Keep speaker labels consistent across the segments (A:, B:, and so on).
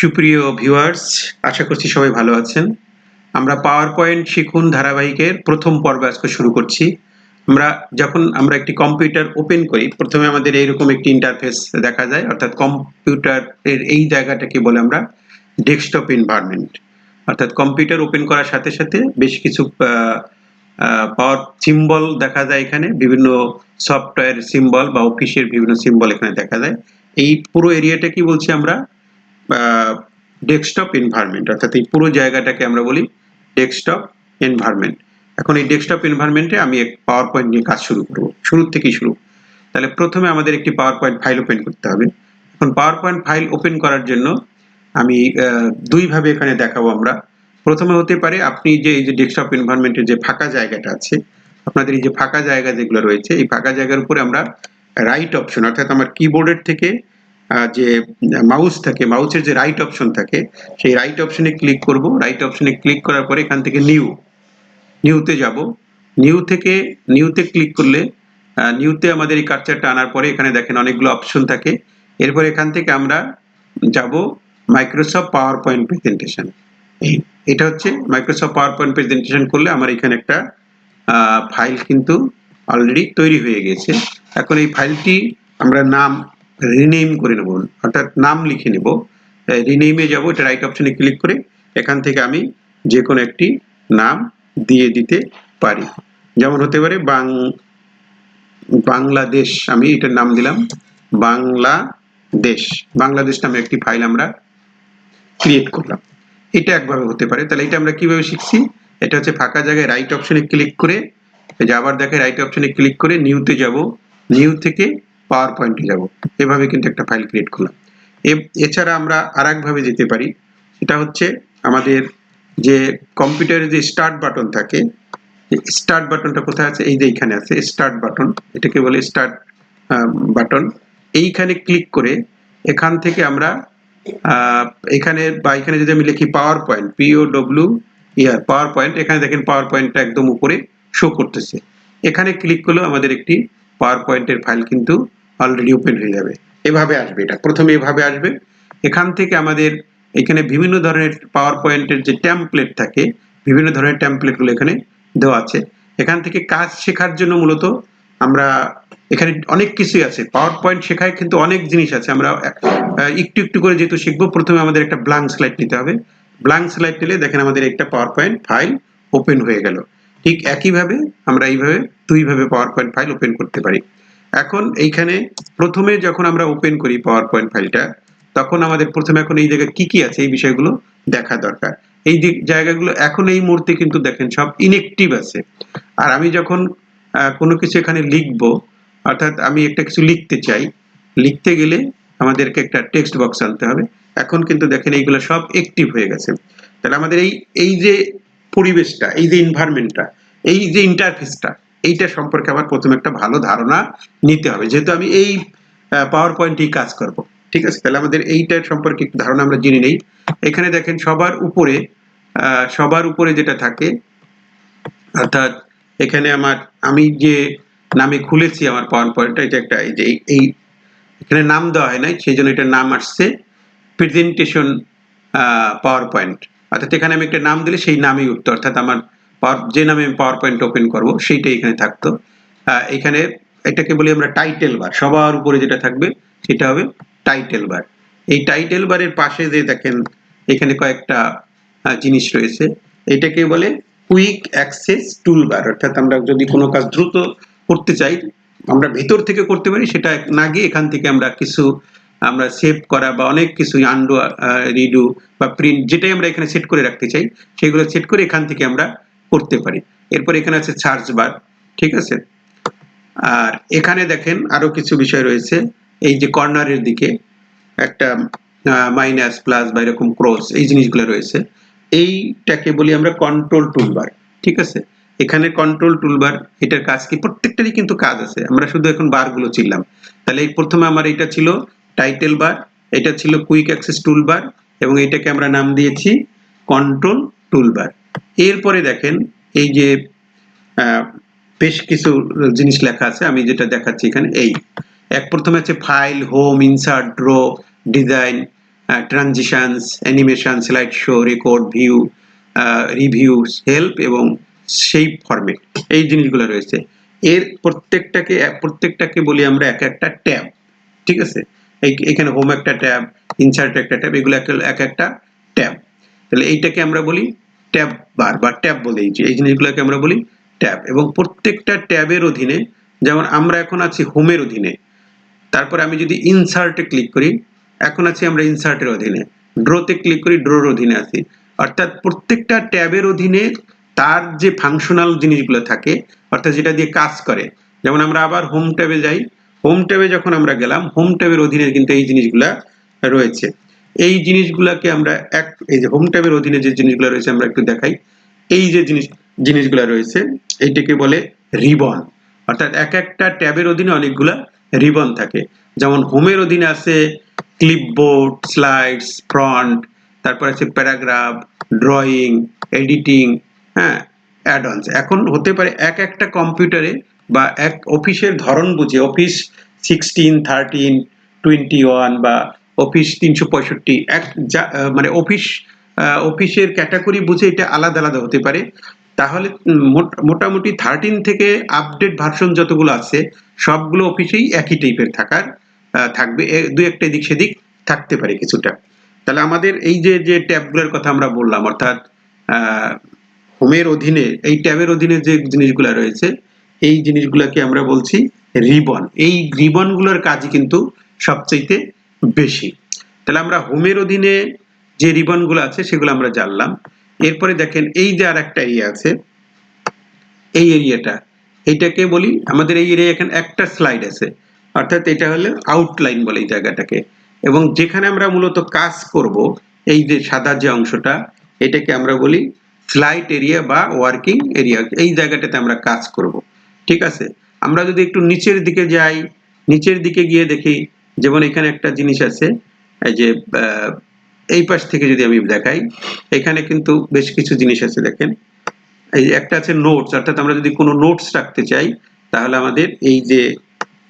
A: সুপ্রিয় ভিউয়ার্স আশা করছি সবাই ভালো আছেন। আমরা পাওয়ার পয়েন্ট শিখুন ধারাবাহিকের প্রথম পর্ব আজকে শুরু করছি। আমরা যখন আমরা একটি কম্পিউটার ওপেন করি, প্রথমে আমাদের এইরকম একটি ইন্টারফেস দেখা যায়, অর্থাৎ কম্পিউটারের এই জায়গাটাকে বলে আমরা ডেস্কটপ এনভায়রনমেন্ট অর্থাৎ কম্পিউটার ওপেন করার সাথে সাথে বেশ কিছু পাওয়ার সিম্বল দেখা যায় এখানে, বিভিন্ন সফটওয়্যার সিম্বল বা অফিসের বিভিন্ন সিম্বল এখানে দেখা যায়। এই পুরো এরিয়াটা কি বলছি আমরা? ডেস্কটপ এনভায়রনমেন্ট অর্থাৎ এই পুরো জায়গাটাকে আমরা বলি ডেস্কটপ এনভায়রনমেন্ট এখন এই ডেস্কটপ এনভায়রনমেন্টে আমি এক পাওয়ার পয়েন্ট নিয়ে কাজ শুরু করব শুরু থেকেই শুরু। তাহলে প্রথমে আমাদের একটি পাওয়ার পয়েন্ট ফাইল ওপেন করতে হবে। এখন পাওয়ার পয়েন্ট ফাইল ওপেন করার জন্য আমি দুইভাবে এখানে দেখাবো আমরা। প্রথমে হতে পারে আপনি যে, এই যে ডেস্কটপ এনভায়রনমেন্টের যে ফাঁকা জায়গাটা আছে, আপনাদের এই যে ফাঁকা জায়গা যেগুলো রয়েছে, এই ফাঁকা জায়গার উপরে আমরা রাইট অপশন অর্থাৎ আমার কিবোর্ডের থেকে যে মাউস থাকে মাউসের যে রাইট অপশন থাকে, সেই রাইট অপশনে ক্লিক করব। রাইট অপশনে ক্লিক করার পরে এখান থেকে নিউ নিউতে যাব। নিউ থেকে নিউতে ক্লিক করলে নিউতে আমাদের এই কার্চারটা আনার পরে এখানে দেখেন অনেকগুলো অপশন থাকে। এরপর এখান থেকে আমরা যাব মাইক্রোসফট পাওয়ার পয়েন্ট প্রেজেন্টেশন এই, এটা হচ্ছে মাইক্রোসফট পাওয়ার পয়েন্ট প্রেজেন্টেশন করলে আমার এখানে একটা ফাইল কিন্তু অলরেডি তৈরি হয়ে গেছে। এখন এই ফাইলটি আমরা নাম রিনেম করে নেব। অর্থাৎ নাম লিখে নেব। রিনেমে যাব, এটা রাইট অপশনে ক্লিক করে এখান থেকে আমি যে কোনো একটি নাম দিয়ে দিতে পারি। যেমন হতে পারে বাং, বাংলাদেশ, আমি এটার নাম দিলাম, বাংলাদেশ। বাংলাদেশ নামে একটি ফাইল আমরা ক্রিয়েট করলাম। এটা একভাবে হতে পারে। তাহলে এটা আমরা কীভাবে শিখছি? এটা হচ্ছে ফাঁকা জায়গায় রাইট অপশনে ক্লিক করে যে আবার দেখে রাইট অপশনে ক্লিক করে নিউতে যাব। নিউ থেকে পাওয়ার পয়েন্টে যাব। এভাবে কিন্তু একটা ফাইল ক্রিয়েট করলাম। এছাড়া আমরা আর ভাবে যেতে পারি। সেটা হচ্ছে আমাদের যে কম্পিউটারে যে স্টার্ট বাটন থাকে স্টার্ট বাটনটা কোথায় আছে? এই যে এইখানে আছে স্টার্ট বাটন এটাকে বলে স্টার্ট বাটন এইখানে ক্লিক করে এখান থেকে আমরা এখানে বা এখানে যদি আমি লিখি power point P O W E R power point এখানে দেখেন পাওয়ার পয়েন্টটা একদম উপরে শো করতেছে। এখানে ক্লিক করলেও আমাদের একটি পাওয়ার পয়েন্টের ফাইল কিন্তু অলরেডি ওপেন হয়ে যাবে। এভাবে আসবে এটা। প্রথমে এভাবে আসবে। এখান থেকে আমাদের এখানে বিভিন্ন ধরনের পাওয়ার পয়েন্টের যে ট্যাম্পলেট থাকে, বিভিন্ন ধরনের ট্যাম্পলেটগুলো এখানে দেওয়া আছে। এখান থেকে কাজ শেখার জন্য মূলত আমরা এখানে অনেক কিছুই আছে। পাওয়ার পয়েন্ট শেখায় কিন্তু অনেক জিনিস আছে। আমরা একটু একটু করে যেহেতু শিখব, প্রথমে আমাদের একটা ব্লাঙ্ক স্লাইড নিতে হবে। ব্লাঙ্ক স্লাইড নিলে দেখেন আমাদের একটা পাওয়ার পয়েন্ট ফাইল ওপেন হয়ে গেল। ঠিক একইভাবে আমরা এইভাবে দুইভাবে পাওয়ার পয়েন্ট ফাইল ওপেন করতে পারি। এখন এইখানে প্রথমে যখন আমরা ওপেন করি পাওয়ার পয়েন্ট ফাইলটা তখন আমাদের প্রথমে এখন এই জায়গায় কি কি আছে এই বিষয়গুলো দেখা দরকার। এই জায়গাগুলো এখন এই মুহূর্তে কিন্তু দেখেন সব ইনএক্টিভ আছে। আর আমি যখন কোনো কিছু এখানে লিখব, অর্থাৎ আমি একটা কিছু লিখতে চাই, লিখতে গেলে আমাদেরকে একটা টেক্সট বক্স আনতে হবে। এখন কিন্তু দেখেন এইগুলো সব অ্যাক্টিভ হয়ে গেছে। তাহলে আমাদের এই এই যে পরিবেশটা, এই যে এনভায়রনমেন্টটা এই যে ইন্টারফেসটা এইটা সম্পর্কে আমার প্রথমে একটা ভালো ধারণা নিতে হবে। যেহেতু আমি এই পাওয়ার পয়েন্টেই কাজ করব, ঠিক আছে? তাহলে আমাদের এইটার সম্পর্কে একটু ধারণা আমরা জেনে নেই। এখানে দেখেন সবার উপরে সবার উপরে যেটা থাকে, অর্থাৎ এখানে আমার, আমি যে নামে খুলেছি আমার পাওয়ার পয়েন্টটা এটা একটা এই যে এই এখানে নাম দেওয়া হয় নাই, সেই জন্য এটার নাম আসছে প্রেজেন্টেশন পাওয়ার পয়েন্ট অর্থাৎ এখানে আমি একটা নাম দিলে সেই নামই উঠতো, অর্থাৎ আমার যে নামে আমি পাওয়ার পয়েন্ট ওপেন করব, সেইটাই এখানে থাকতো। এখানে এটাকে বলি আমরা টাইটেল বার সবার উপরে যেটা থাকবে সেটা হবে টাইটেল বার এই টাইটেল বারের পাশে যে দেখেন, এখানে কয়েকটা জিনিস রয়েছে। এটাকে বলে কুইক অ্যাক্সেস টুলবার অর্থাৎ আমরা যদি কোনো কাজ দ্রুত করতে চাই, আমরা ভেতর থেকে করতে পারি, সেটা না গিয়ে এখান থেকে আমরা কিছু, আমরা সেভ করা বা অনেক কিছু আন্ডু রিডু বা প্রিন্ট যেটাই আমরা এখানে সেট করে রাখতে চাই, সেগুলো সেট করে এখান থেকে আমরা করতে পারি। এরপর এখানে আছে সার্চ বার ঠিক আছে? আর এখানে দেখেন আরও কিছু বিষয় রয়েছে। এই যে কর্নারের দিকে একটা মাইনাস প্লাস বা এরকম ক্রস এই জিনিসগুলো রয়েছে। এইটাকে বলি আমরা কন্ট্রোল টুলবার ঠিক আছে? এখানে কন্ট্রোল টুলবার এটার কাজ কি? প্রত্যেকটারই কিন্তু কাজ আছে। আমরা শুধু এখন বারগুলো চিনলাম। তাহলে এই প্রথমে আমার এটা ছিল টাইটেল বার এটা ছিল কুইক অ্যাক্সেস টুলবার এবং এটাকে আমরা নাম দিয়েছি কন্ট্রোল টুলবার এরপরে দেখেন, এই যে বেশ কিছু জিনিস লেখা আছে, আমি যেটা দেখাচ্ছি এখানে, এই। এক প্রথমে আছে file, home, insert, draw, design transitions animation slide show, record, view review, help এবং সেই ফরম্যাট। এই জিনিসগুলো রয়েছে। এর প্রত্যেকটাকে প্রত্যেকটাকে বলি আমরা এক একটা ট্যাব, ঠিক আছে? এখানে হোম একটা ট্যাব, ইনসার্ট একটা ট্যাব, এগুলো এক একটা ট্যাব। তাহলে এইটাকে আমরা বলি ট্যাব বার বা ট্যাব বলে এই যে- এই জিনিসগুলোকে আমরা বলি ট্যাব। এবং প্রত্যেকটা ট্যাবের অধীনে, যেমন আমরা এখন আছি হোমের অধীনে, তারপরে আমি যদি ইনসার্টে ক্লিক করি, এখন আছি আমরা ইনসার্টের অধীনে। ড্রোতে ক্লিক করি, ড্রোর অধীনে আছি। অর্থাৎ প্রত্যেকটা ট্যাবের অধীনে তার যে ফাংশনাল জিনিসগুলো থাকে, অর্থাৎ যেটা দিয়ে কাজ করে, যেমন আমরা আবার হোম ট্যাবে যাই। হোম ট্যাবে যখন আমরা গেলাম, হোম ট্যাবের অধীনে কিন্তু এই জিনিসগুলা রয়েছে। এই জিনিসগুলাকে আমরা এক, এই যে হোম ট্যাবের অধীনে যে জিনিসগুলো রয়েছে আমরা একটু দেখাই। এই যে জিনিস, জিনিসগুলো রয়েছে এইটাকে বলে রিবন অর্থাৎ এক একটা ট্যাবের অধীনে অনেকগুলা রিবন থাকে। যেমন হোমের অধীনে আছে ক্লিপবোর্ড স্লাইডস ফ্রন্ট তারপর আছে প্যারাগ্রাফ ড্রয়িং এডিটিং হ্যাঁ অ্যাডন্স এখন হতে পারে এক একটা কম্পিউটারে বা এক অফিসের ধরন বুঝে office sixteen thirteen twenty one বা অফিস তিনশো পঁয়ষট্টি। এক যা- মানে অফিস অফিসের ক্যাটাগরি বুঝে এটা আলাদা আলাদা হতে পারে। তাহলে মোটামুটি থার্টিন থেকে আপডেট ভার্সন যতগুলো আছে, সবগুলো অফিসেই একই টাইপের থাকার থাকবে। দু একটা এদিক সেদিক থাকতে পারে কিছুটা। তাহলে আমাদের এই যে যে ট্যাবগুলোর কথা আমরা বললাম, অর্থাৎ হোমের অধীনে, এই ট্যাবের অধীনে যে জিনিসগুলো রয়েছে, এই জিনিসগুলোকে আমরা বলছি রিবন। এই রিবনগুলোর কাজই কিন্তু সবচাইতে বেশি। তাহলে আমরা হোমের অধীনে যে রিবনগুলো আছে, সেগুলো আমরা জানলাম। এরপরে দেখেন, এই যে আর একটা এরিয়া আছে, এই এরিয়াটা এইটাকে বলি, আমাদের এই এরিয়া এখানে একটা স্লাইড আছে। অর্থাৎ এটা হলো আউটলাইন বলে এই জায়গাটাকে। এবং যেখানে আমরা মূলত কাজ করব, এই যে সাদা যে অংশটা, এটাকে আমরা বলি ফ্লাইট এরিয়া বা ওয়ার্কিং এরিয়া এই জায়গাটাতে আমরা কাজ করব। ঠিক আছে? আমরা যদি একটু নিচের দিকে যাই, নিচের দিকে গিয়ে দেখি যেমন এখানে একটা জিনিস আছে, এই যে এই পাশ থেকে যদি আমি দেখাই, এখানে কিন্তু বেশ কিছু জিনিস আছে, দেখেন। এই একটা আছে নোটস অর্থাৎ আমরা যদি কোনো নোটস রাখতে চাই, তাহলে আমাদের এই যে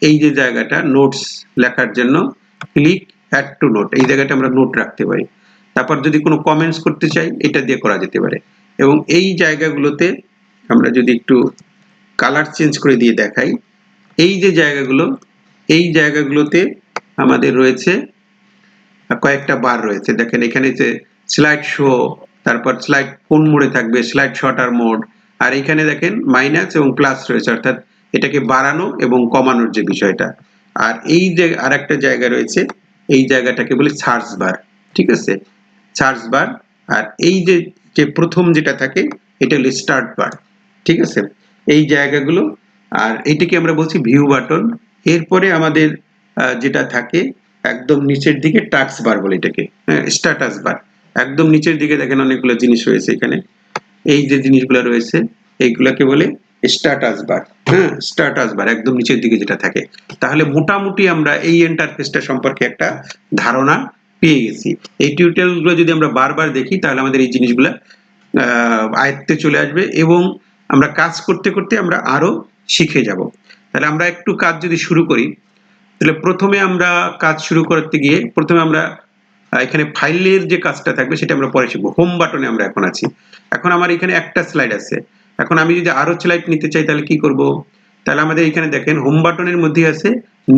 A: এই যে জায়গাটা নোটস লেখার জন্য ক্লিক অ্যাড টু নোট এই জায়গাটা আমরা নোট রাখতে পারি। তারপর যদি কোনো কমেন্টস করতে চাই, এটা দিয়ে করা যেতে পারে। এবং এই জায়গাগুলোতে আমরা যদি একটু কালার চেঞ্জ করে দিয়ে দেখাই, এই যে জায়গাগুলো, এই জায়গাগুলোতে আমাদের রয়েছে কয়েকটা বার রয়েছে। দেখেন, এখানে যে স্লাইড শো তারপর স্লাইড কোন মোডে থাকবে স্লাইড শর্টার মোড। আর এখানে দেখেন মাইনাস এবং প্লাস রয়েছে, অর্থাৎ এটাকে বাড়ানো এবং কমানোর যে বিষয়টা। আর এই যে আরেকটা জায়গা রয়েছে, এই জায়গাটাকে বলে সার্চ বার ঠিক আছে? সার্চ বার আর এই যে যে প্রথম যেটা থাকে, এটা হলো স্টার্ট বার ঠিক আছে? এই জায়গাগুলো, আর এটাকে আমরা বলছি ভিউ বাটন এরপরে আমাদের যেটা থাকে একদম নিচের দিকে টাক্স বার বলে এটাকে স্ট্যাটাস বার একদম নিচের দিকে দেখেন অনেকগুলো জিনিস রয়েছে এখানে। এই যে জিনিসগুলো রয়েছে, এইগুলাকে বলে স্ট্যাটাস বার হ্যাঁ স্ট্যাটাস বার একদম নিচের দিকে যেটা থাকে। তাহলে মোটামুটি আমরা এই ইন্টারফেসটা সম্পর্কে একটা ধারণা পেয়ে গেছি। এই টিউটোরিয়ালগুলো যদি আমরা বারবার দেখি, তাহলে আমাদের এই জিনিসগুলো আয়ত্তে চলে আসবে এবং আমরা কাজ করতে করতে আমরা আরও শিখে যাব। তাহলে আমরা একটু কাজ যদি শুরু করি তাহলে প্রথমে আমরা কাজ শুরু করতে গিয়ে, প্রথমে আমরা এখানে ফাইলের যে কাজটা থাকবে সেটা আমরা পরে শিখব। হোম বাটনে আমরা এখন আছি। এখন আমার এখানে একটা স্লাইড আছে। এখন আমি যদি আরও স্লাইড নিতে চাই তাহলে কি করব? তাহলে আমাদের এখানে দেখেন, হোম বাটনের মধ্যে আছে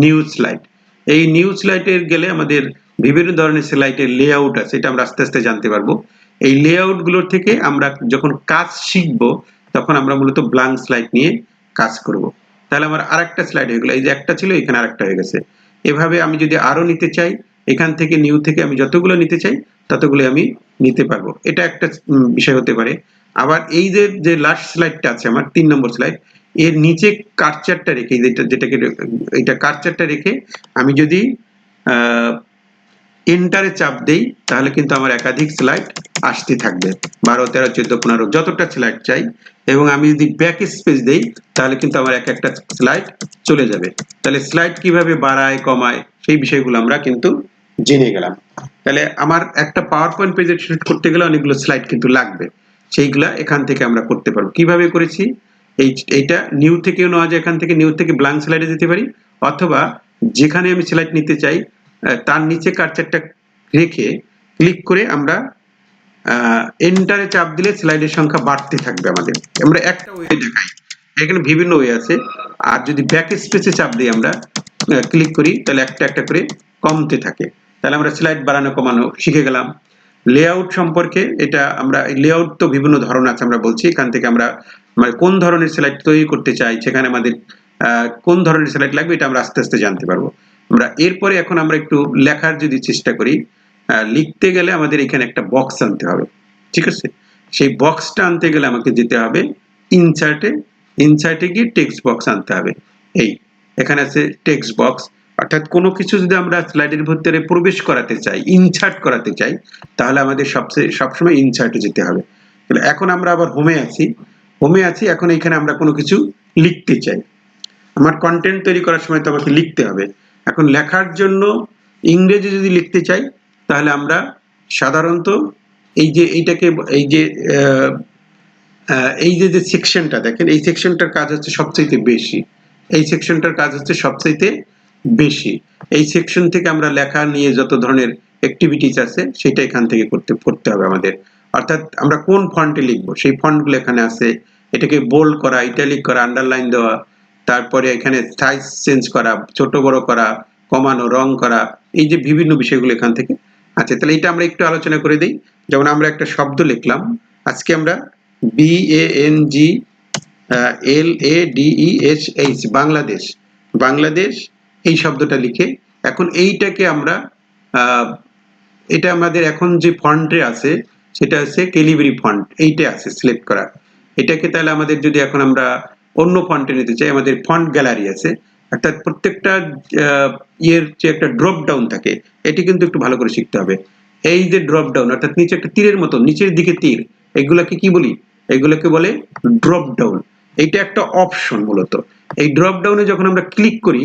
A: নিউ স্লাইড। এই নিউ স্লাইডের গেলে আমাদের বিভিন্ন ধরনের স্লাইডের লেআউট আছে, এটা আমরা আস্তে আস্তে জানতে পারব। এই লেআউটগুলোর থেকে আমরা যখন কাজ শিখব, তখন আমরা মূলত ব্ল্যাঙ্ক স্লাইড নিয়ে কাজ করব। তাহলে আমার আরেকটা স্লাইড হয়ে গেলো। এই যে একটা ছিল, এখানে আরেকটা হয়ে গেছে। এভাবে আমি যদি আরও নিতে চাই, এখান থেকে নিউ থেকে আমি যতগুলো নিতে চাই ততগুলো আমি নিতে পারব। এটা একটা বিষয় হতে পারে। আবার এই যে যে লাস্ট স্লাইডটা আছে, আমার তিন নম্বর স্লাইড এর নিচে কার্চারটা রেখে যেটা যেটাকে এটা কার্চারটা রেখে আমি যদি এন্টারে চাপ দেই, তাহলে কিন্তু আমার একাধিক স্লাইড আসতে থাকবে। বারো, তেরো, চোদ্দ, পনেরো, যতটা স্লাইড চাই এবং আমি যদি ব্যাক স্পেস দেই, তাহলে কিন্তু আমার এক একটা স্লাইড চলে যাবে। তাহলে স্লাইড কীভাবে বাড়ায়, কমায়, সেই বিষয়গুলো আমরা কিন্তু জেনে গেলাম। তাহলে আমার একটা পাওয়ার পয়েন্ট শুট করতে গেলে অনেকগুলো স্লাইড কিন্তু লাগবে। সেইগুলা এখান থেকে আমরা করতে পারব। কীভাবে করেছি? এই, এইটা নিউ থেকেও নেওয়া যায়, এখান থেকে নিউ থেকে ব্ল্যাঙ্ক স্লাইডে যেতে পারি। অথবা যেখানে আমি স্লাইড নিতে চাই তার নিচে কার্চারটা রেখে ক্লিক করে আমরা এন্টারে চাপ দিলে স্লাইডের সংখ্যা বাড়তে থাকবে আমাদের। আমরা একটা ওয়ে দেখাই। এখানে বিভিন্ন ওয়ে আছে। আর যদি ব্যাক স্পেসে চাপ দিই আমরা ক্লিক করি, তাহলে একটা একটা করে কমতে থাকে। তাহলে আমরা স্লাইড বাড়ানো, কমানো শিখে গেলাম। লেআউট সম্পর্কে এটা আমরা লেআউট তো বিভিন্ন ধরন আছে আমরা বলছি। এখান থেকে আমরা মানে কোন ধরনের স্লাইড তৈরি করতে চাই, সেখানে আমাদের কোন ধরনের স্লাইড লাগবে, এটা আমরা আস্তে আস্তে জানতে পারব। আমরা এরপরে এখন আমরা একটু লেখার যদি চেষ্টা করি লিখতে গেলে আমাদের এখানে একটা বক্স আনতে হবে, ঠিক আছে? সেই বক্সটা আনতে গেলে আমাকে যেতে হবে ইনসার্টে ইনসার্টে গিয়ে টেক্সট বক্স আনতে হবে। এই, এখানে আছে টেক্সট বক্স অর্থাৎ কোনো কিছু যদি আমরা স্লাইডের ভিতরে প্রবেশ করাতে চাই ইনসার্ট করাতে চাই, তাহলে আমাদের সবচেয়ে, সবসময় ইনসার্টে যেতে হবে। এখন আমরা আবার হোমে আছি হোমে আছি, এখন এখানে আমরা কোনো কিছু লিখতে চাই। আমার কন্টেন্ট তৈরি করার সময় তো আমাকে লিখতে হবে। এখন লেখার জন্য ইংরেজি যদি লিখতে চাই তাহলে আমরা সাধারণত এই যে এইটাকে, এই যে এই যে যে সেকশনটা দেখেন, এই সেকশনটার কাজ হচ্ছে সবচাইতে বেশি। এই সেকশনটার কাজ হচ্ছে সবচাইতে বেশি। এই সেকশন থেকে আমরা লেখা নিয়ে যত ধরনের অ্যাক্টিভিটিস আছে, সেটা এখান থেকে করতে করতে হবে আমাদের। অর্থাৎ আমরা কোন ফন্টে লিখব? সেই ফন্টগুলো এখানে আছে। এটাকে বোল্ড করা ইটালিক করা আন্ডারলাইন দেওয়া, তারপরে এখানে সাইজ চেঞ্জ করা, ছোট বড় করা, কমানো, রং করা, এই যে বিভিন্ন বিষয়গুলো এখান থেকে আছে তাহলে এটা আমরা একটু আলোচনা করে দিই। যেমন আমরা একটা শব্দ লিখলাম। আজকে আমরা B A N G L A D E S H Bangladesh. Bangladesh এই শব্দটা লিখে এখন এইটাকে আমরা এটা আমাদের এখন যে ফন্টে আছে, সেটা হচ্ছে ক্যালিব্রি ফন্ট এইটা আছে সিলেক্ট করা এটাকে তাহলে আমাদের যদি এখন আমরা অন্য ফন্টে নিতে চাই, আমাদের ফন্ট গ্যালারি আছে। অর্থাৎ প্রত্যেকটা ইয়ের যে একটা ড্রপ ডাউন থাকে, এটি কিন্তু একটু ভালো করে শিখতে হবে। এই যে ড্রপ ডাউন অর্থাৎ নিচে একটা তীরের মতো, নিচের দিকে তীর, এগুলাকে কি বলি? এগুলোকে বলে ড্রপ ডাউন এইটা একটা অপশন মূলত। এই ড্রপ ডাউনে যখন আমরা ক্লিক করি,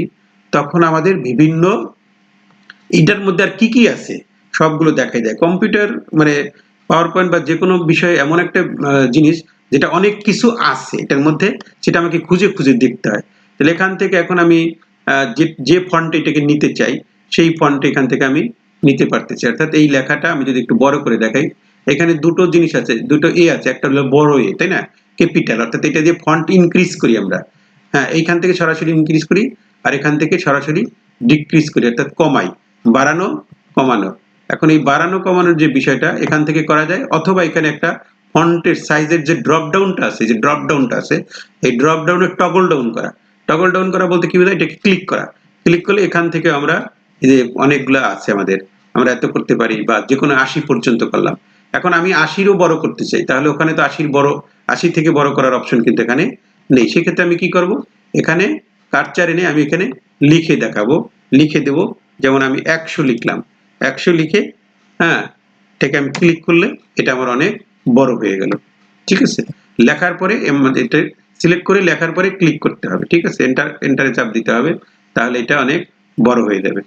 A: তখন আমাদের বিভিন্ন এটার মধ্যে আর কি কি আছে, সবগুলো দেখাই দেয় কম্পিউটার মানে পাওয়ার পয়েন্ট বা যে কোনো বিষয়ে এমন একটা জিনিস, যেটা অনেক কিছু আছে, এটার মধ্যে, সেটা আমাকে খুঁজে খুঁজে দেখতে হয়। তাহলে এখান থেকে এখন আমি যে যে ফন্ট এটাকে নিতে চাই, সেই ফন্ট এখান থেকে আমি নিতে পারতেছি। অর্থাৎ এই লেখাটা আমি যদি একটু বড় করে দেখাই, এখানে দুটো জিনিস আছে, দুটো এ আছে, একটা হলো বড় এ, তাই না? ক্যাপিটাল অর্থাৎ এটা দিয়ে ফন্ট ইনক্রিজ করি আমরা। হ্যাঁ এইখান থেকে সরাসরি ইনক্রিজ করি, আর এখান থেকে সরাসরি ডিক্রিজ করি, অর্থাৎ কমাই। বাড়ানো, কমানো। এখন এই বাড়ানো, কমানোর যে বিষয়টা এখান থেকে করা যায়, অথবা এখানে একটা ফন্টের সাইজের যে ড্রপ ডাউনটা আছে, যে ড্রপ ডাউনটা আছে, এই ড্রপ ডাউনের টগল ডাউন করা। টগল ডাউন করা বলতে কি বোঝায়? এটাকে ক্লিক করা। ক্লিক করলে এখান থেকে আমরা এই যে অনেকগুলো আছে আমাদের, আমরা এত করতে পারি বা যে কোনো আশি পর্যন্ত করলাম। এখন আমি আশিরও বড় করতে চাই, তাহলে ওখানে তো আশির বড়, আশি থেকে বড় করার অপশন কিন্তু এখানে নেই। সেক্ষেত্রে আমি কি করব? এখানে কার্চার এনে আমি এখানে লিখে দেখাবো, লিখে দেব। যেমন আমি একশো লিখলাম। একশো লিখে হ্যাঁ এটাকে আমি ক্লিক করলে এটা আমার অনেক বড় হয়ে গেল। ঠিক আছে? লেখার পরে এটা সিলেক্ট করে লেখার পরে ক্লিক করতে হবে, ঠিক আছে? এন্টার এন্টারে চাপ দিতে হবে, তাহলে এটা অনেক বড় হয়ে যাবে।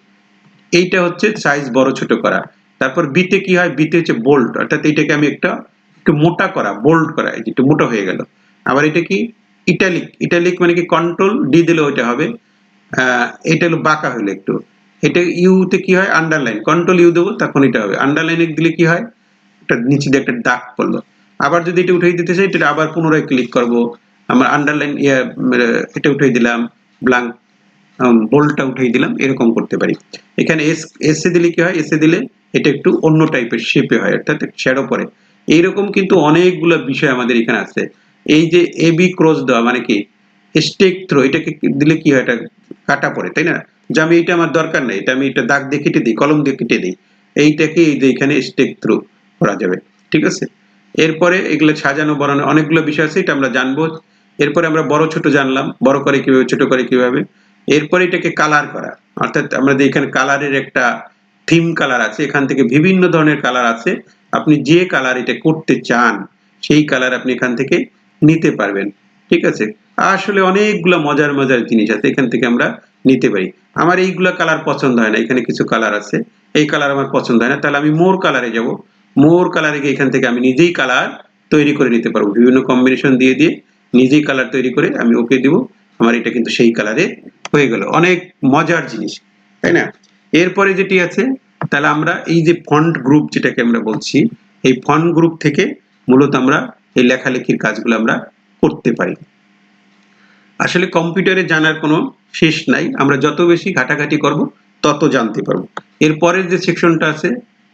A: এইটা হচ্ছে সাইজ বড় ছোট করা। তারপর বিতে কি হয়? বিতে হচ্ছে বোল্ড অর্থাৎ এটাকে আমি একটা, একটু মোটা করা বোল্ড করা একটু মোটা হয়ে গেল। আবার এটা কি? ইটালিক ইটালিক মানে কি? কন্ট্রোল ডি দিলে ওইটা হবে। এটা হলো বাঁকা হলো একটু। এটা ইউতে কি হয়? আন্ডারলাইন কন্ট্রোল ইউ দেবো, তখন এটা হবে। আন্ডারলাইনে দিলে কি হয়? একটা নিচে দিয়ে একটা দাগ পড়ল। আবার যদি এটা উঠিয়ে দিতে চাই, তাহলে আবার পুনরায় ক্লিক করব। আমার আন্ডারলাইন এটা উঠিয়ে দিলাম ব্ল্যাঙ্ক বোল্টটা উঠিয়ে দিলাম, এরকম করতে পারি। এখানে এস এসে দিলে কি হয়? এসে দিলে এটা একটু অন্য টাইপের শেপে হয়, অর্থাৎ শ্যাডো পরে এইরকম কিন্তু অনেকগুলো বিষয় আমাদের এখানে আছে। এই যে এ বি ক্রস দেওয়া মানে কি? স্টেক থ্রো এটাকে দিলে কি হয়? এটা কাটা পড়ে, তাই না? যে আমি এটা আমার দরকার নেই, এটা আমি এটা দাগ দিয়ে কেটে দিই, কলম দিয়ে কেটে দিই। এইটাকে এই যে এখানে স্টেক থ্রু করা যাবে, ঠিক আছে? এরপরে এগুলো সাজানো বড়ানো অনেকগুলো বিষয় আছে, এটা আমরা জানব। এরপরে আমরা বড় ছোট জানলাম, বড় করে কীভাবে, ছোট করে কীভাবে। এরপরে এটাকে কালার করা। অর্থাৎ আমাদের এখানে কালারের একটা থিম কালার আছে, এখান থেকে বিভিন্ন ধরনের কালার আছে। আপনি যে কালার এটা করতে চান, সেই কালার আপনি এখান থেকে নিতে পারবেন। ঠিক আছে? আসলে অনেকগুলো মজার মজার জিনিস আছে, এখান থেকে আমরা নিতে পারি। আমার এইগুলা কালার পছন্দ হয় না, এখানে কিছু কালার আছে। এই কালার আমার পছন্দ হয় না, তাহলে আমি মোর কালারে যাব। মোর কালারে গিয়ে এখান থেকে আমি নিজেই কালার তৈরি করে নিতে পারব। বিভিন্ন কম্বিনেশন দিয়ে দিয়ে নিজেই কালার তৈরি করে আমি ওকে দিব। আমার এটা কিন্তু সেই কালারে হয়ে গেল। অনেক মজার জিনিস, তাই না? এরপরে যেটি আছে, তাহলে আমরা এই যে ফন্ট গ্রুপ যেটাকে আমরা বলছি, এই ফন্ট গ্রুপ থেকে মূলত আমরা এই লেখালেখির কাজগুলো আমরা করতে পারি। আসলে কম্পিউটারে জানার কোনো শেষ নাই। আমরা যত বেশি ঘাটাঘাটি করব, তত জানতে পারব। এর পরের যে সেকশনটা আছে,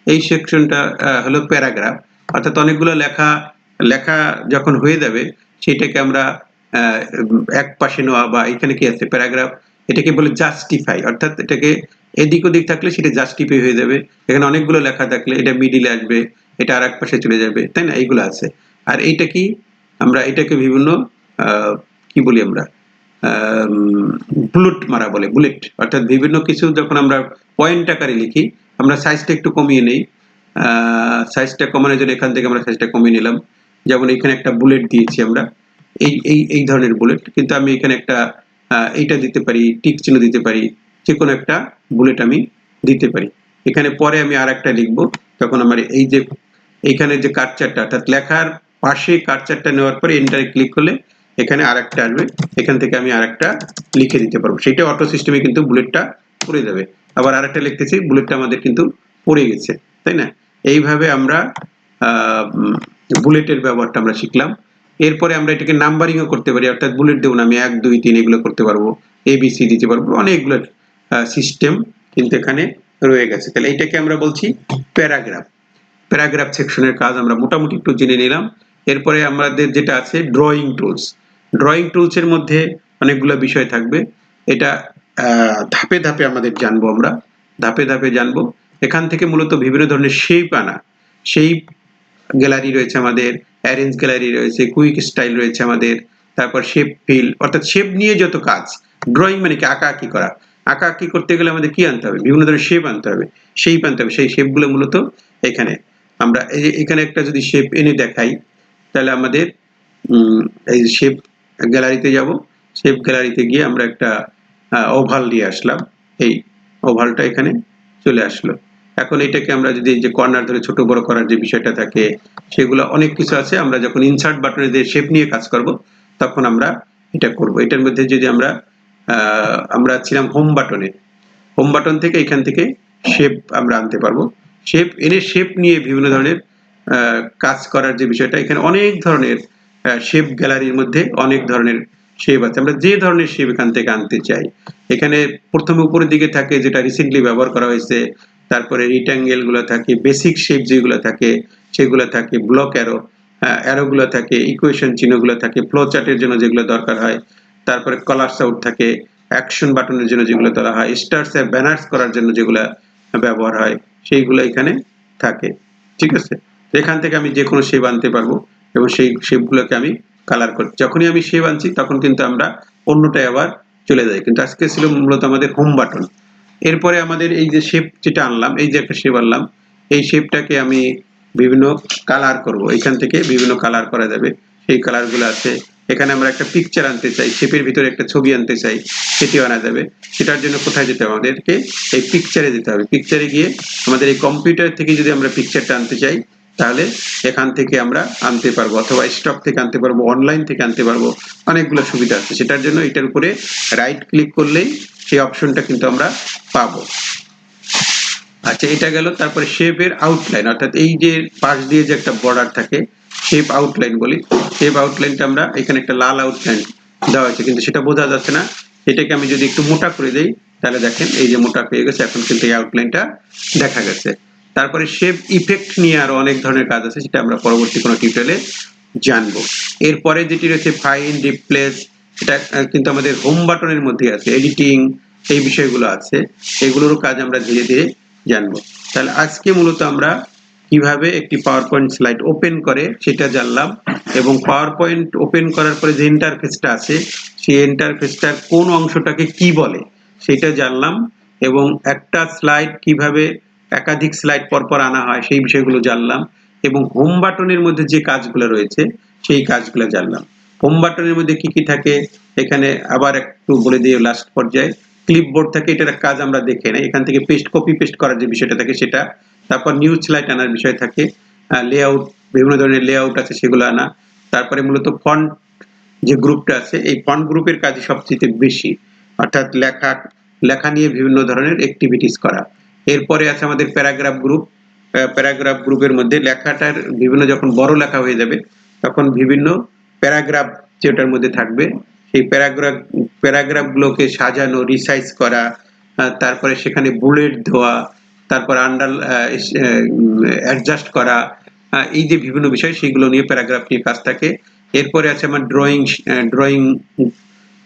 A: এই সেকশনটা হলো প্যারাগ্রাফ। অর্থাৎ অনেকগুলো লেখা লেখা যখন হয়ে যাবে সেটাকে আমরা এক পাশে নেওয়া বা এখানে কি আছে, প্যারাগ্রাফ, এটাকে বলে জাস্টিফাই, অর্থাৎ এটাকে এদিক ওদিক থাকলে সেটা জাস্টিফাই হয়ে যাবে। এখানে অনেকগুলো লেখা থাকলে এটা মিডিলে আসবে, এটা আর এক পাশে চলে যাবে, তাই না? এইগুলো আছে। আর এইটা কি? আমরা এটাকে বিভিন্ন কি বলি আমরা? বুলেট মারা বলে, বুলেট। অর্থাৎ বিভিন্ন কিছু যখন আমরা পয়েন্ট আকারে লিখি, আমরা সাইজটা একটু কমিয়ে নেই। সাইজটা কমানোর জন্য এখান থেকে আমরা সাইজটা কমিয়ে নিলাম। যেমন এখানে একটা বুলেট দিয়েছি আমরা। এই এই এই ধরনের বুলেট কিন্তু আমি এখানে একটা এইটা দিতে পারি টিক চিহ্ন দিতে পারি যে কোনো একটা বুলেট আমি দিতে পারি। এখানে পরে আমি আর একটা লিখব, তখন আমার এই যে এইখানে যে কার্চারটা অর্থাৎ লেখার পাশে কার্চারটা নেওয়ার পরে এন্টারে ক্লিক করলে এখানে আর একটা আসবে। এখান থেকে আমি আর একটা লিখে দিতে পারব। সেটা অটো সিস্টেমে কিন্তু বুলেটটা পড়ে যাবে। আবার আর আরেকটা লিখতেছি বুলেটটা আমাদের কিন্তু পড়ে গেছে, তাই না? এইভাবে আমরা বুলেটের ব্যবহারটা আমরা শিখলাম। এরপরে আমরা এটাকে নাম্বারিংও করতে পারি, অর্থাৎ বুলেট দেবো না, আমি এক, দুই, তিন এগুলো করতে পারব। এ এবিসি দিতে পারব অনেকগুলো সিস্টেম কিন্তু এখানে রয়ে গেছে। তাহলে এটাকে আমরা বলছি প্যারাগ্রাফ। প্যারাগ্রাফ সেকশনের কাজ আমরা মোটামুটি একটু জেনে নিলাম। এরপরে আমাদের যেটা আছে, ড্রয়িং টুলস। ড্রয়িং টুলস এর মধ্যে অনেকগুলো বিষয় থাকবে। এটা ধাপে ধাপে আমাদের জানব আমরা। ধাপে ধাপে জানব। এখান থেকে মূলত বিভিন্ন ধরনের শেপ আনা। শেপ গ্যালারি রয়েছে আমাদের অ্যারেঞ্জ গ্যালারি রয়েছে কুইক স্টাইল রয়েছে আমাদের, তারপর শেপ ফিল অর্থাৎ শেপ নিয়ে যত কাজ ড্রয়িং মানে কি, আঁকা আঁকি করা। আঁকা আঁকি করতে গেলে আমাদের কি আনতে হবে? বিভিন্ন ধরনের শেপ আনতে হবে। শেপ আনতে হবে। সেই শেপগুলো মূলত এখানে। আমরা এখানে একটা যদি শেপ এনে দেখাই, তাহলে আমাদের এই শেপ গ্যালারিতে যাব। শেপ গ্যালারিতে গিয়ে আমরা একটা ওভাল দিয়ে আসলাম। এই ওভালটা এখানে চলে আসলো। এখন এটাকে আমরা যদি যে কর্নার ধরে ছোট বড় করার যে বিষয়টা থাকে, সেগুলো অনেক কিছু আছে, আমরা যখন ইনসার্ট বাটনে যে শেপ নিয়ে কাজ করব, তখন আমরা এটা করব। এটার মধ্যে যদি আমরা আমরা ছিলাম হোম বাটনে হোম বাটন থেকে এখান থেকে শেপ আমরা আনতে পারব। শেপ এনে শেপ নিয়ে বিভিন্ন ধরনের কাজ করার যে বিষয়টা, এখানে অনেক ধরনের শেপ গ্যালারির মধ্যে অনেক ধরনের শেপ আছে। আমরা যে ধরনের শেপ এখান থেকে আনতে চাই, এখানে প্রথমে উপরের দিকে থাকে যেটা রিসেন্টলি ব্যবহার করা হয়েছে তারপরে রিট্যাঙ্গেলগুলো থাকে বেসিক শেপ যেগুলো থাকে, সেগুলো থাকে ব্লক অ্যারো গুলো থাকে ইকুয়েশন চিহ্নগুলো থাকে ফ্লো চার্টের জন্য যেগুলো দরকার হয়, তারপরে কলার্স আউট থাকে অ্যাকশন বাটনের জন্য যেগুলো তোলা হয় স্টার্স ব্যানার্স করার জন্য যেগুলো ব্যবহার হয়, সেইগুলো এখানে থাকে, ঠিক আছে? এখান থেকে আমি যে কোনো শেপ আনতে পারব এবং সেই শেপগুলোকে আমি কালার করি। যখনই আমি শেপ আনছি, তখন কিন্তু আমরা অন্যটায় আবার চলে যাই। কিন্তু আজকে ছিল মূলত আমাদের হোম বাটন এরপরে আমাদের এই যে শেপ যেটা আনলাম, এই যে একটা শেপ আনলাম, এই শেপটাকে আমি বিভিন্ন কালার করব। এখান থেকে বিভিন্ন কালার করা যাবে। সেই কালারগুলো আছে। এখানে আমরা একটা পিকচার আনতে চাই। শেপের ভিতরে একটা ছবি আনতে চাই। সেটিও আনা যাবে। সেটার জন্য কোথায় যেতে হবে? আমাদেরকে এই পিকচারে যেতে হবে। পিকচারে গিয়ে আমাদের এই কম্পিউটার থেকে যদি আমরা পিকচারটা আনতে চাই, তাহলে এখান থেকে আমরা আনতে পারব। অথবা স্টক থেকে আনতে পারব অনলাইন থেকে আনতে পারব। অনেকগুলো সুবিধা আছে। সেটার জন্য এটার উপরে রাইট ক্লিক করলেই সেই অপশনটা কিন্তু আমরা পাবো। আচ্ছা এটা গেল তারপরে শেপের আউটলাইন অর্থাৎ এই যে পাশ দিয়ে যে একটা বর্ডার থাকে শেপ আউটলাইন বলি শেপ আউটলাইনটা আমরা এখানে একটা লাল আউটলাইন দেওয়া হয়েছে, কিন্তু সেটা বোঝা যাচ্ছে না। এটাকে আমি যদি একটু মোটা করে দেই, তাহলে দেখেন এই যে মোটা হয়ে গেছে, এখন কিন্তু এই আউটলাইনটা দেখা গেছে। তারপরে শেপ ইফেক্ট নিয়ে আরও অনেক ধরনের কাজ আছে, সেটা আমরা পরবর্তী কোনো টিউটোরিয়ালে জানব। এরপরে যেটি রয়েছে ফাইন রিপ্লেস এটা কিন্তু আমাদের হোম বাটনের মধ্যে আছে এডিটিং এই বিষয়গুলো আছে এগুলোরও কাজ আমরা ধীরে ধীরে জানব। তাহলে আজকে মূলত আমরা কীভাবে একটি পাওয়ার পয়েন্ট স্লাইড ওপেন করে সেটা জানলাম এবং পাওয়ার পয়েন্ট ওপেন করার পরে যে ইন্টারফেসটা আছে, সেই ইন্টারফেসটার কোন অংশটাকে কি বলে সেটা জানলাম এবং একটা স্লাইড কীভাবে একাধিক স্লাইড পরপর আনা হয় সেই বিষয়গুলো জানলাম এবং হোম বাটনের মধ্যে যে কাজগুলো রয়েছে, সেই কাজগুলো জানলাম। হোম বাটনের মধ্যে কি কি থাকে, এখানে আবার একটু বলে দিয়ে লাস্ট পর্যায়ে। ক্লিপবোর্ড থাকে, এটার কাজ আমরা দেখে নেই। এখান থেকে পেস্ট কপি পেস্ট করার যে বিষয়টা থাকে সেটা। তারপর নিউজ স্লাইড আনার বিষয় থাকে। লেআউট বিভিন্ন ধরনের লেআউট আছে সেগুলো আনা। তারপরে মূলত ফন্ট যে গ্রুপটা আছে, এই ফন্ট গ্রুপের কাজই সবচেয়ে বেশি। অর্থাৎ লেখা লেখা নিয়ে বিভিন্ন ধরনের অ্যাক্টিভিটিস করা। এরপরে আছে আমাদের প্যারাগ্রাফ গ্রুপ প্যারাগ্রাফ গ্রুপের মধ্যে লেখাটার বিভিন্ন যখন বড় লেখা হয়ে যাবে, তখন বিভিন্ন প্যারাগ্রাফ যেটার মধ্যে থাকবে, সেই প্যারাগ্রাফ প্যারাগ্রাফ গুলোকে সাজানো রিসাইজ করা তারপরে সেখানে বুলেট দেওয়া তারপর আন্ডার অ্যাডজাস্ট করা এই যে বিভিন্ন বিষয় সেগুলো নিয়ে প্যারাগ্রাফ নিয়ে কাজ থাকে এরপরে আছে আমার ড্রয়িং ড্রয়িং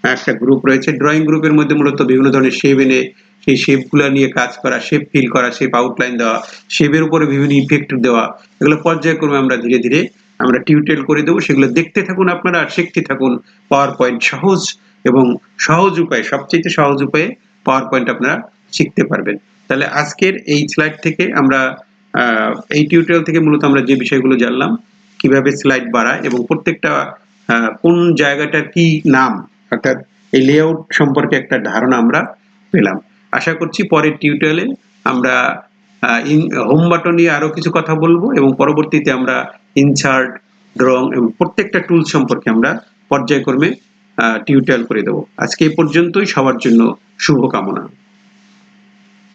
A: একটা গ্রুপ রয়েছে। ড্রয়িং গ্রুপের মধ্যে মূলত বিভিন্ন ধরনের শেপ এনে সেই শেপগুলো নিয়ে কাজ করা শেপ ফিল করা শেপ আউটলাইন দেওয়া শেপের উপরে বিভিন্ন ইফেক্ট দেওয়া, এগুলো পর্যায়ক্রমে আমরা ধীরে ধীরে আমরা টিউটেল করে দেবো, সেগুলো দেখতে থাকুন আপনারা আর শিখতে থাকুন পাওয়ার পয়েন্ট সহজ এবং সহজ উপায়ে সবচেয়ে সহজ উপায়ে পাওয়ার পয়েন্ট আপনারা শিখতে পারবেন। তাহলে আজকের এই স্লাইড থেকে আমরা এই টিউটোরিয়াল থেকে মূলত আমরা যে বিষয়গুলো জানলাম, কীভাবে স্লাইড বাড়ায় এবং প্রত্যেকটা কোন জায়গাটার কি নাম, অর্থাৎ এই লেআউট সম্পর্কে একটা ধারণা আমরা পেলাম। আশা করছি পরের টিউটোরিয়ালে আমরা হোম বাটন নিয়ে আরও কিছু কথা বলব এবং পরবর্তীতে আমরা ইনসার্ট ড্রং এবং প্রত্যেকটা টুল সম্পর্কে আমরা পর্যায়ক্রমে টিউটোরিয়াল করে দেব। আজকে এই পর্যন্তই। সবার জন্য শুভকামনা।